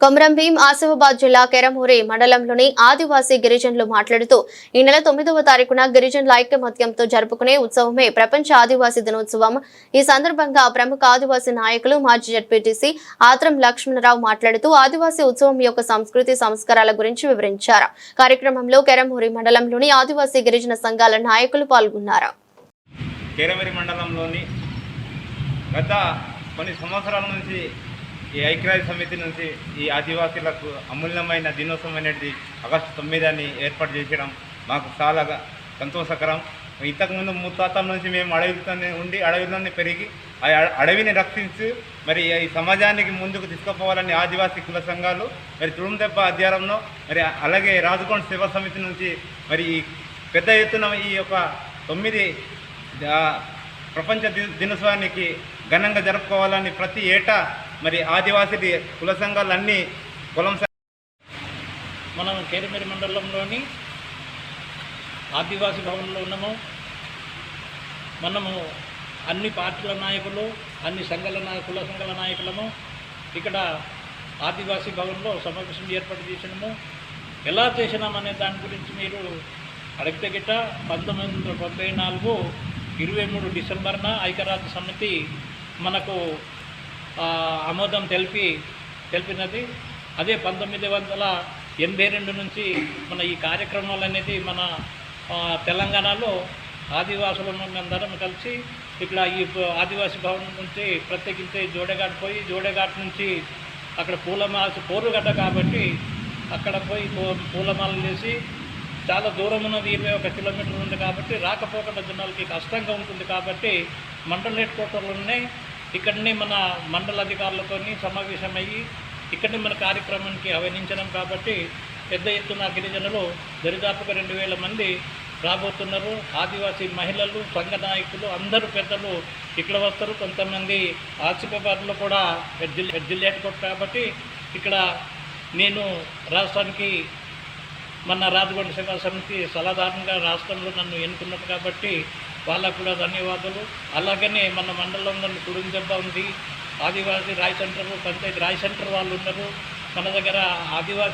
కొమరం భీం ఆసిఫాబాద్ జిల్లా కెరమూరి మండలంలోని ఆదివాసీ గిరిజనులు మాట్లాడుతూ ఈ నెల తొమ్మిదవ తారీఖున గిరిజనుల ఐక్యమత్యంతో జరుపుకునే ఉత్సవమే ప్రపంచ ఆదివాసీ దినోత్సవం. ఈ సందర్భంగా ప్రముఖ ఆదివాసీ నాయకులు మాజీ జడ్పీటీసీ ఆత్రం లక్ష్మణరావు మాట్లాడుతూ ఆదివాసీ ఉత్సవం యొక్క సంస్కృతి సంస్కారాల గురించి వివరించారు. కార్యక్రమంలో కెరమూరి మండలంలోని ఆదివాసీ గిరిజన సంఘాల నాయకులు పాల్గొన్నారు. కేరమరి మండలంలోని గత కొన్ని సంవత్సరాల నుంచి ఈ ఐక్యరాజ్య సమితి నుంచి ఈ ఆదివాసీలకు అమూల్యమైన దినోత్సవం అనేది ఆగస్టు తొమ్మిదిని ఏర్పాటు చేసడం మాకు చాలా సంతోషకరం. ఇంతకుముందు ముత్తాతల నుంచి మేము అడవితోనే ఉండి అడవిలోనే పెరిగి ఆ అడవిని రక్షించి మరి ఈ సమాజానికి ముందుకు తీసుకుపోవాలని ఆదివాసీ కుల సంఘాలు మరి తుడుందెబ్బ అధ్యాయంలో మరి అలాగే రాజకోణ సేవా సమితి నుంచి మరి ఈ పెద్ద ఎత్తున ఈ యొక్క తొమ్మిది ప్రపంచ ది- దినోత్సవానికి ఘనంగా జరుపుకోవాలని ప్రతి ఏటా మరి ఆదివాసీ కుల సంఘాలన్నీ కులం మనం కేరమేరి మండలంలోని ఆదివాసీ భవన్లో ఉన్నాము. మనము అన్ని పార్టీల నాయకులు అన్ని సంఘాల నాయ కుల సంఘాల నాయకులము. ఇక్కడ ఆదివాసీ భవన్లో సమావేశం ఏర్పాటు చేసినాము. ఎలా చేసినామనే దాని గురించి మీరు అడిగితే గిట్ట పంతొమ్మిది వందల తొంభై నాలుగు ఇరవై మూడు డిసెంబర్న ఐక్యరాజ్య సమితి మనకు ఆమోదం తెలిపి తెలిపినది. అదే పంతొమ్మిది వందల ఎనభై రెండు నుంచి మన ఈ కార్యక్రమాలు అనేది మన తెలంగాణలో ఆదివాసులను అందరం కలిసి ఇట్లా ఈ ఆదివాసీ భవనం నుంచి ప్రత్యేకించి జోడేఘాట్ పోయి జోడేఘాట్ నుంచి అక్కడ పూలమాల పోరుగడ్డ కాబట్టి అక్కడ పోయి పూలమాలలు వేసి చాలా దూరం ఉన్నది ఇరవై ఒక కిలోమీటర్ ఉంది కాబట్టి రాకపోకల జనాలకి కష్టంగా ఉంటుంది కాబట్టి మండల హెడ్ క్వార్టర్లోనే ఇక్కడనే మన మండల అధికారులతోని సమావేశమయ్యి ఇక్కడనే మన కార్యక్రమానికి ఆహ్వానించడం కాబట్టి పెద్ద ఎత్తున గిరిజనులు దరిదాపుగా రెండు వేల మంది రాబోతున్నారు. ఆదివాసీ మహిళలు సంఘ నాయకులు అందరూ పెద్దలు ఇక్కడ వస్తారు. కొంతమంది ఆసిఫాబాద్లో కూడా ఎడ్జిల్ జిల్లా హెడ్ కాబట్టి ఇక్కడ నేను రాష్ట్రానికి మన రాజగొండ సేవా సమితి సలహాదారునిగా రాష్ట్రంలో నన్ను ఎన్నుకున్నట్టు కాబట్టి వాళ్ళకు కూడా ధన్యవాదాలు. అలాగనే మన మండలంలో కురుంజబ్బ ఉంది. ఆదివాసీ రాయ్ సెంటర్ పంచాయతీ రాయ్ సెంటర్ వాళ్ళు ఉన్నారు. మన దగ్గర ఆదివాసీ